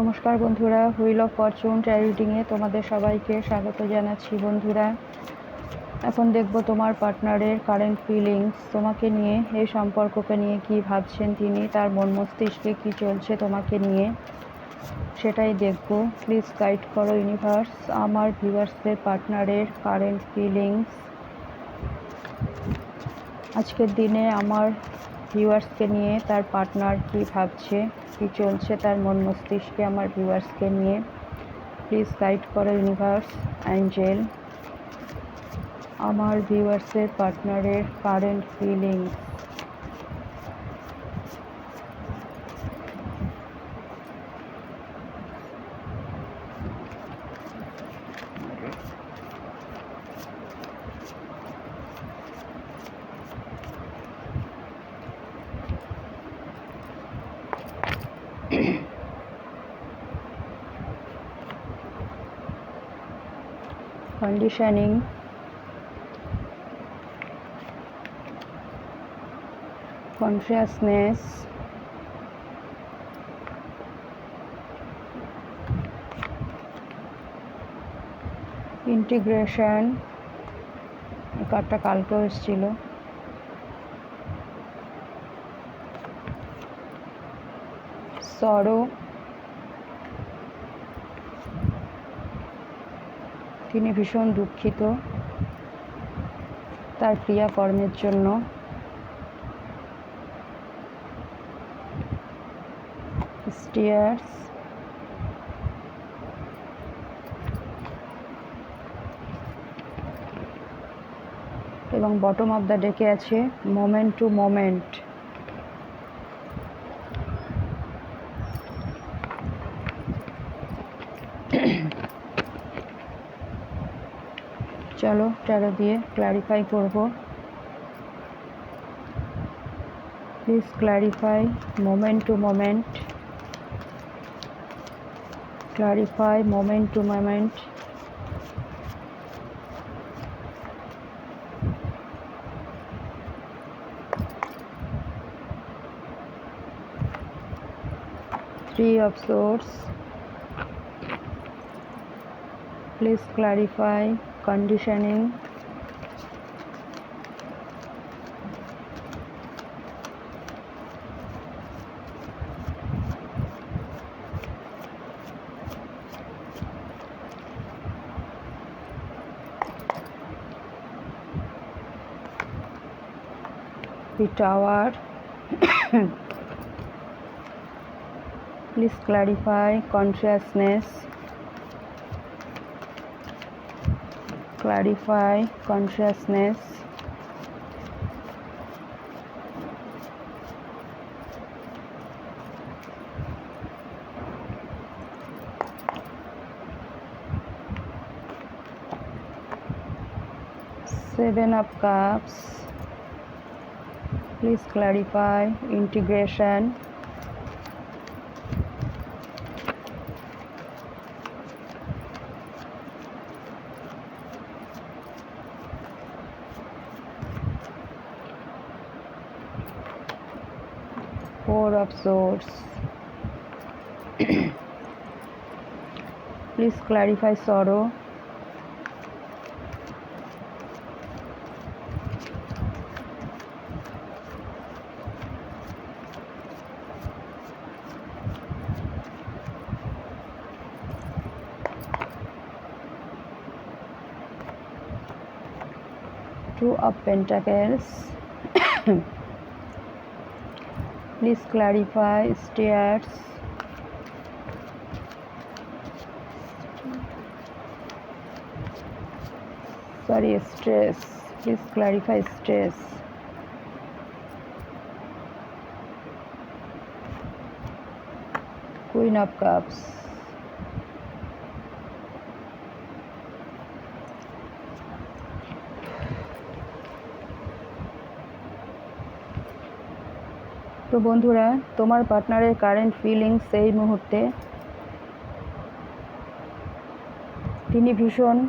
নমস্কার বন্ধুরা wheel of Fortune রিডিংয়ে তোমাদের সবাইকে স্বাগত জানাচ্ছি বন্ধুরা। এখন দেখব তোমার পার্টনারের কারেন্ট ফিলিংস তোমাকে নিয়ে এই সম্পর্ককে নিয়ে কি ভাবছেন তিনি, তার মন মস্তিষ্কে কী চলছে তোমাকে নিয়ে, সেটাই দেখব। প্লিজ গাইড করো ইউনিভার্স আমার ভিউয়ার্সদের পার্টনারের কারেন্ট ফিলিংস আজকের দিনে আমার ভিউয়ার্সকে নিয়ে তার পার্টনার কি ভাবছে, কি চলছে, তার মন মস্তিষ্কে আমার ভিউয়ার্সকে নিয়ে প্লিজ গাইড করো ইউনিভার্স অ্যাঞ্জেল আমার ভিউয়ার্সের পার্টনারের current feelings conditioning consciousness integration কার্ডটা কালকেও এসেছিল সরো তিনি ভীষণ দুঃখিত তার ক্রিয়াকর্মের জন্য। স্টিয়ার্স এবং বটম অফ দ্য ডেকে আছে মোমেন্ট টু মোমেন্ট চলো ট্যারো দিয়ে ক্ল্যারিফাই করব। Please clarify moment to moment clarify moment to moment three of swords please clarify conditioning the tower please clarify consciousness clarify consciousness seven of cups please clarify integration four of swords please clarify sorrow of pentacles please clarify stairs sorry stress please clarify stress queen of cups তো বন্ধুরা, তোমার পার্টনারের current feelings এই মুহূর্তে। তিনি ভীষণ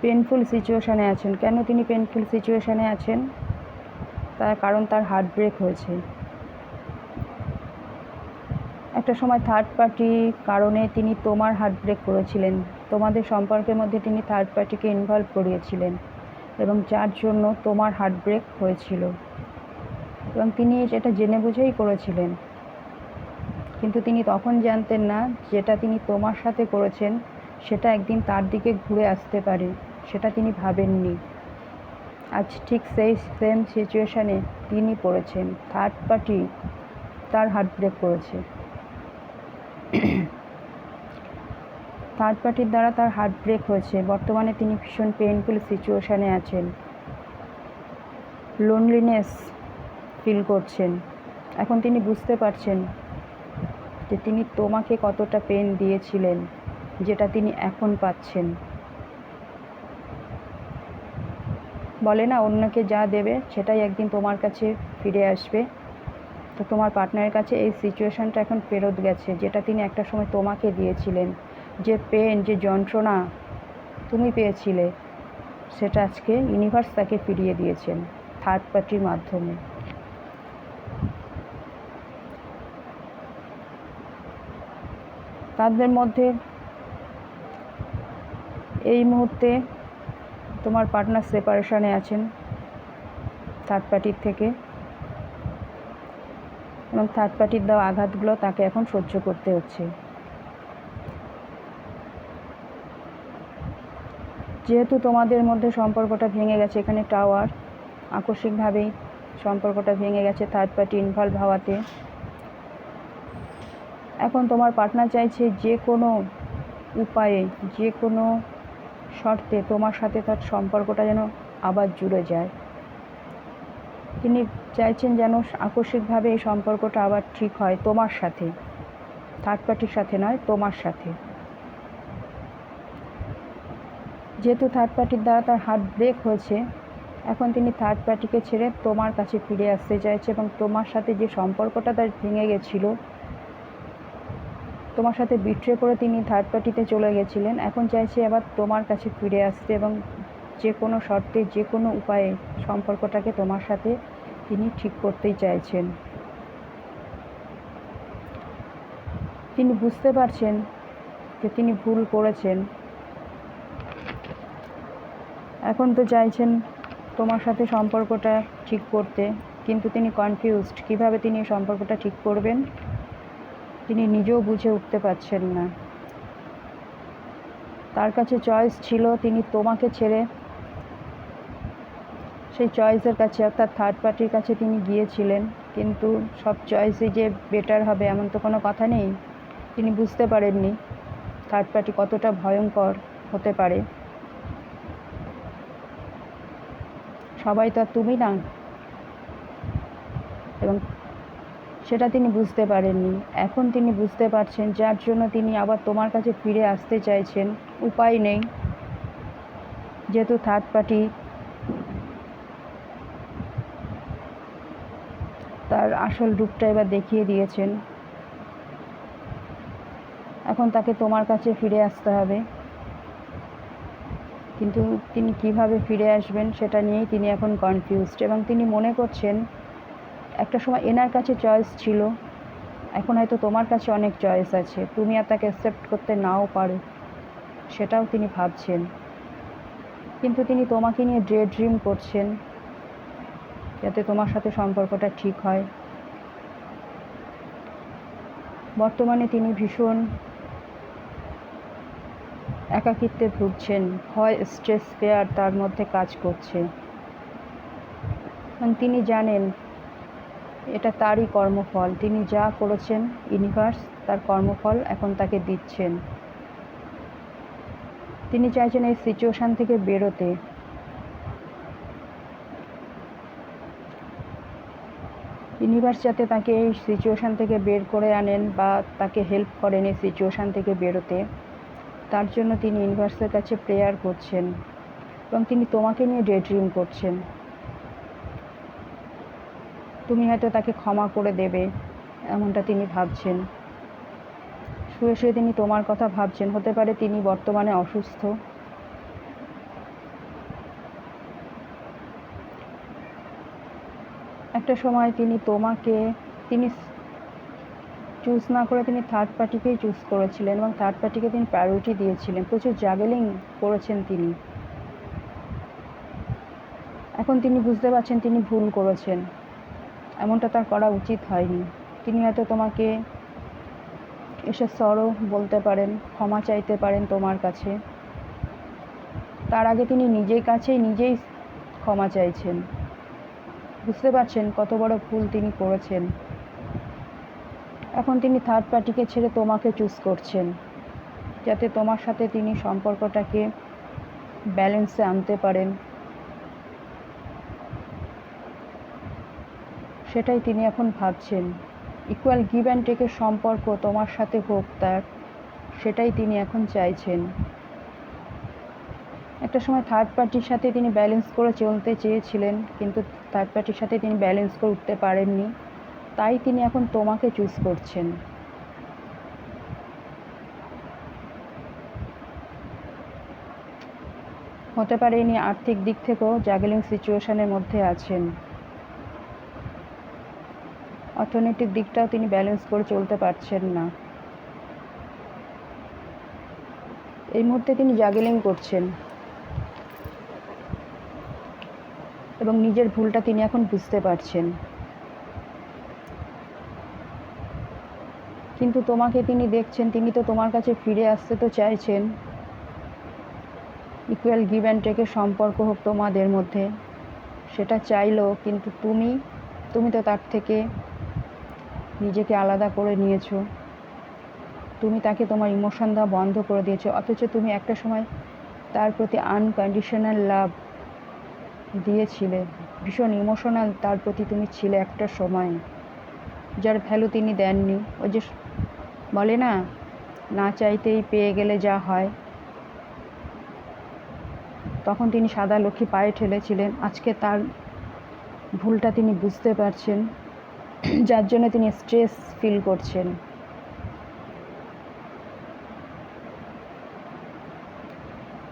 painful সিচুয়েশানে আছেন। কেন তিনি পেনফুল সিচুয়েশানে আছেন? তার কারণ তার হার্ট ব্রেক হয়েছে। একটা সময় থার্ড পার্টি কারণে তিনি তোমার হার্ট ব্রেক করেছিলেন। তোমাদের সম্পর্কের মধ্যে তিনি থার্ড পার্টিকে ইনভলভ করিয়েছিলেন। এবং যার জন্য তোমার হার্ট ব্রেক হয়েছিল। এবং তিনি এটা জেনে বুঝেই করেছিলেন। কিন্তু তিনি তখন জানতেন না যেটা তিনি তোমার সাথে করেছেন, সেটা একদিন তার দিকে ঘুরে আসতে পারে, সেটা তিনি ভাবেননি। আজ ঠিক সেই সেম সিচুয়েশানে তিনি পড়েছেন। থার্ড পার্টি তার হার্ট ব্রেক করেছে। থার্ড পার্টির দ্বারা তার হার্ট ব্রেক হয়েছে। বর্তমানে তিনি ভীষণ পেইনফুল সিচুয়েশানে আছেন। লোনলিনেস ফিল করছেন। এখন তিনি বুঝতে পারছেন যে তিনি তোমাকে কতটা পেন দিয়েছিলেন, যেটা তিনি এখন পাচ্ছেন। বলে না, অন্যকে যা দেবে সেটাই একদিন তোমার কাছে ফিরে আসবে। তো তোমার পার্টনারের কাছে এই সিচুয়েশানটা এখন ফেরত গেছে, যেটা তিনি একটা সময় তোমাকে দিয়েছিলেন। যে পেন, যে যন্ত্রণা তুমি পেয়েছিলে, সেটা আজকে ইউনিভার্স তাকে ফিরিয়ে দিয়েছেন থার্ড পার্টির মাধ্যমে। তাদের মধ্যে এই মুহূর্তে তোমার পার্টনার সেপারেশনে আছেন থার্ড পার্টির থেকে। এবং থার্ড পার্টির দেওয়া আঘাতগুলো তাকে এখন সহ্য করতে হচ্ছে। যেহেতু তোমাদের মধ্যে সম্পর্কটা ভেঙে গেছে, এখানে টাওয়ার আকস্মিকভাবেই সম্পর্কটা ভেঙে গেছে থার্ড পার্টি ইনভলভ হওয়াতে। এখন তোমার পার্টনার চাইছে যে কোনো উপায়ে, যে কোনো শর্তে তোমার সাথে তার সম্পর্কটা যেন আবার জুড়ে যায়। তিনি চাইছেন যেন আকস্মিকভাবে এই সম্পর্কটা আবার ঠিক হয় তোমার সাথে থার্ড পার্টির সাথে নয়, তোমার সাথে। যেহেতু থার্ড পার্টির দ্বারা তার হার্ট ব্রেক হয়েছে, এখন তিনি থার্ড পার্টিকে ছেড়ে তোমার কাছে ফিরে আসতে চাইছে এবং তোমার সাথে যে সম্পর্কটা তার ভেঙে গেছিল, তোমার সাথে বিট্রে করে তিনি থার্ড পার্টিতে চলে গেছিলেন, এখন চাইছে আবার তোমার কাছে ফিরে আসতে এবং যে কোনো শর্তে, যে কোনো উপায়ে সম্পর্কটাকে তোমার সাথে তিনি ঠিক করতেই চাইছেন। তিনি বুঝতে পারছেন যে তিনি ভুল করেছেন। এখন তো চাইছেন তোমার সাথে সম্পর্কটা ঠিক করতে, কিন্তু তিনি কনফিউজড কীভাবে তিনি সম্পর্কটা ঠিক করবেন? তিনি নিজেও বুঝে উঠতে পারছেন না। তার কাছে চয়েস ছিল, তিনি তোমাকে ছেড়ে সেই চয়েসের কাছে, অর্থাৎ থার্ড পার্টির কাছে তিনি গিয়েছিলেন। কিন্তু সব চয়েসই যে বেটার হবে, এমন তো কোনো কথা নেই। তিনি বুঝতে পারেননি থার্ড পার্টি কতটা ভয়ঙ্কর হতে পারে। সবাই তো আর তুমি না। এবং সেটা তিনি বুঝতে পারেননি। এখন তিনি বুঝতে পারছেন, যার জন্য তিনি আবার তোমার কাছে ফিরে আসতে চাইছেন। উপায় নেই। যেহেতু থার্ড পার্টি তার আসল রূপটা এবার দেখিয়ে দিয়েছেন। এখন তাকে তোমার কাছে ফিরে আসতে হবে। কিন্তু তিনি কীভাবে ফিরে আসবেন সেটা নিয়েই তিনি এখন কনফিউজড এবং তিনি মনে করছেন, একটা সময় এনার কাছে চয়েস ছিল, এখন হয়তো তোমার কাছে অনেক চয়েস আছে, তুমি আর তাকে অ্যাকসেপ্ট করতে নাও পারো, সেটাও তিনি ভাবছেন। কিন্তু তিনি তোমাকে নিয়ে ড্রে ড্রিম করছেন, যাতে তোমার সাথে সম্পর্কটা ঠিক হয়। বর্তমানে তিনি ভীষণ একাকিত্বে ভুগছেন, ভয় স্ট্রেস ফেয়ার তার মধ্যে কাজ করছে। তিনি জানেন, এটা তারই কর্মফল। তিনি যা করেছেন ইউনিভার্স তার কর্মফল এখন তাকে দিচ্ছেন। তিনি চাইছেন এই সিচুয়েশান থেকে বেরোতে। ইউনিভার্স যাতে তাকে এই সিচুয়েশান থেকে বের করে আনেন বা তাকে হেল্প করেন এই সিচুয়েশান থেকে বেরোতে। তার জন্য তিনি ইউনিভার্সের কাছে প্রেয়ার করছেন এবং তিনি তোমাকে নিয়ে ডে ড্রিম করছেন। তুমি হয়তো তাকে ক্ষমা করে দেবে, এমনটা তিনি ভাবছেন। শুয়ে শুয়ে তিনি তোমার কথা ভাবছেন। হতে পারে তিনি বর্তমানে অসুস্থ। একটা সময় তিনি তোমাকে, তিনি চুজ না করে তিনি থার্ড পার্টিকেই চুজ করেছিলেন এবং থার্ড পার্টিকে তিনি প্রায়োরিটি দিয়েছিলেন। প্রচুর জাগেলিং করেছেন তিনি। এখন তিনি বুঝতে পারছেন তিনি ভুল করেছেন। এমনটা তার করা উচিত হয়নি। তিনি হয়তো তোমাকে এসে সরো বলতে পারেন, ক্ষমা চাইতে পারেন তোমার কাছে। তার আগে তিনি নিজের কাছেই নিজেই ক্ষমা চাইছেন। বুঝতে পারছেন কত বড় ভুল তিনি করেছেন। তিনি থার্ড পার্টিকে ছেড়ে তোমাকে চুজ করছেন, যাতে তোমার সাথে তিনি সম্পর্কটাকে ব্যালেন্সে আনতে পারেন। সেটাই তিনি এখন ভাবছেন। ইকুয়াল গিভ অ্যান্ড টেকের সম্পর্ক তোমার সাথে হোক তার, সেটাই তিনি এখন চাইছেন। একটা সময় থার্ড পার্টির সাথে তিনি ব্যালেন্স করে চলতে চেয়েছিলেন, কিন্তু থার্ড পার্টির সাথে তিনি ব্যালেন্স করে উঠতে পারেননি। তাই তিনি এখন তোমাকে চুজ করছেন। হতে পারে ইনি আর্থিক দিক থেকেও জাগলিং সিচুয়েশনের মধ্যে আছেন। অর্থনৈতিক দিকটাও তিনি ব্যালেন্স করে চলতে পারছেন না। এই মুহূর্তে তিনি জাগলিং করছেন। এবং নিজের ভুলটা তিনি এখন বুঝতে পারছেন। কিন্তু তোমাকে তিনি দেখছেন, তিনি তো তোমার কাছে ফিরে আসতে তো চাইছেন। ইকুয়াল গিভ অ্যান্ড টেকের সম্পর্ক হোক তোমাদের মধ্যে। সেটা চাইলো, কিন্তু তুমি তুমি তো তার থেকে নিজেকে আলাদা করে নিয়েছো। তুমি তাকে তোমার ইমোশন দেওয়া বন্ধ করে দিয়েছ। অথচ তুমি একটা সময় তার প্রতি আনকন্ডিশনাল লাভ দিয়েছিলে। ভীষণ ইমোশনাল তার প্রতি তুমি ছিলে একটা সময়। যার ভ্যালু তিনি দেননি। ওই যে বলে না না চাইতেই পেয়ে গেলে যা হয়। তখন তিনি সাদা লক্ষ্মী পায়ে ঠেলেছিলেন। আজকে তার ভুলটা তিনি বুঝতে পারছেন, যার জন্য তিনি স্ট্রেস ফিল করছেন।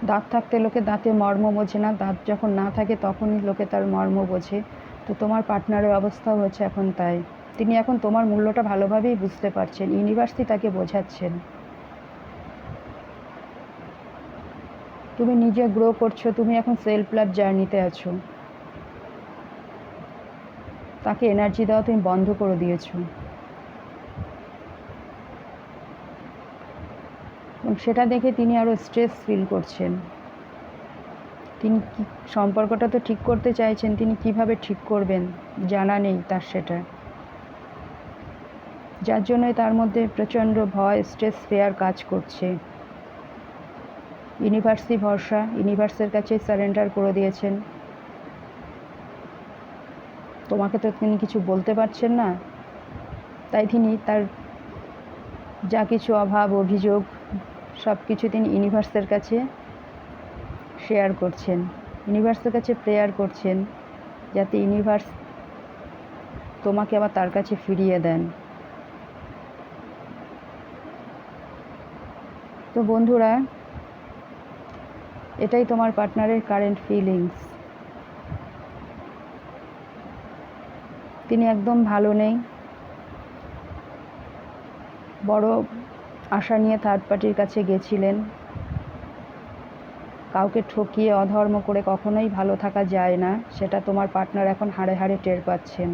দাঁত থাকতে লোকে দাঁতে মর্ম বোঝে না। দাঁত যখন না থাকে তখনই লোকে তার মর্ম বোঝে। তো তোমার পার্টনারের অবস্থাও হচ্ছে এখন তাই। তিনি এখন তোমার মূল্যটা ভালোভাবেই বুঝতে পারছেন। ইউনিভার্সিটি তাকে বোঝাচ্ছেন। তুমি নিজে গ্রো করছ, তুমি এখন সেলফ লাভ জার্নিতে আছো। তাকে এনার্জি দেওয়া তুমি বন্ধ করে দিয়েছ। সেটা দেখে তিনি আরও স্ট্রেস ফিল করছেন। তিনি কি, সম্পর্কটা তো ঠিক করতে চাইছেন, তিনি কীভাবে ঠিক করবেন জানা নেই তার সেটা। যার জন্যই তার মধ্যে প্রচণ্ড ভয় স্ট্রেস ফেয়ার কাজ করছে। ইউনিভার্সি ভরসা ইউনিভার্সের কাছে সারেন্ডার করে দিয়েছেন। তোমাকে তো তিনি কিছু বলতে পারছেন না। তাই তিনি তার যা কিছু অভাব, অভিযোগ সব কিছু তিনি ইউনিভার্সের কাছে শেয়ার করছেন। ইউনিভার্সের কাছে প্রেয়ার করছেন, যাতে ইউনিভার্স তোমাকে আবার তার কাছে ফিরিয়ে দেন। তো বন্ধুরা, এটাই তোমার পার্টনারের কারেন্ট ফিলিংস তিনি একদম ভালো নেই। বড় আশা নিয়ে থার্ড পার্টির কাছে গেছিলেন। কাউকে ঠকিয়ে অধর্ম করে কখনোই ভালো থাকা যায় না, সেটা তোমার পার্টনার এখন হাড়ে হাড়ে টের পাচ্ছেন।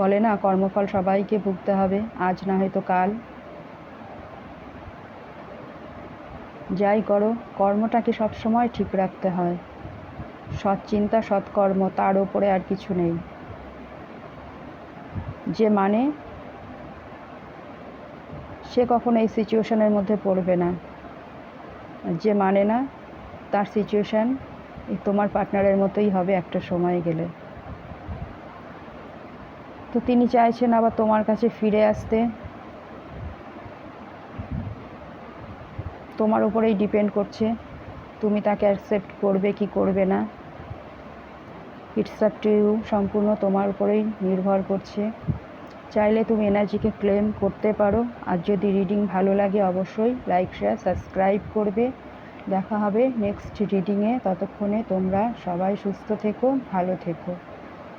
বলে না, কর্মফল সবাইকে ভুগতে হবে, আজ না হয়তো কাল। যাই করো, কর্মটাকে সবসময় ঠিক রাখতে হয়। সৎ চিন্তা সৎকর্ম তার ওপরে আর কিছু নেই। যে মানে সে কখনো এই সিচুয়েশনের মধ্যে পড়বে না। যে মানে না, তার সিচুয়েশান তোমার পার্টনারের মতোই হবে একটা সময় গেলে। তো তিনি চাইছেন আবার তোমার কাছে ফিরে আসতে। তোমার উপরেই ডিপেন্ড করছে। তুমি তাকে অ্যাকসেপ্ট করবে কি করবে না। ইটস আপ টু ইউ সম্পূর্ণ তোমার উপরেই নির্ভর করছে। চাইলে তুমি এনার্জিকে ক্লেম করতে পারো। আর যদি রিডিং ভালো লাগে, অবশ্যই লাইক শেয়ার সাবস্ক্রাইব করবে। দেখা হবে নেক্সট রিডিংয়ে ততক্ষণে তোমরা সবাই সুস্থ থেকো, ভালো থেকো।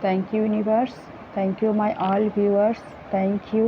Thank you universe thank you my all viewers thank you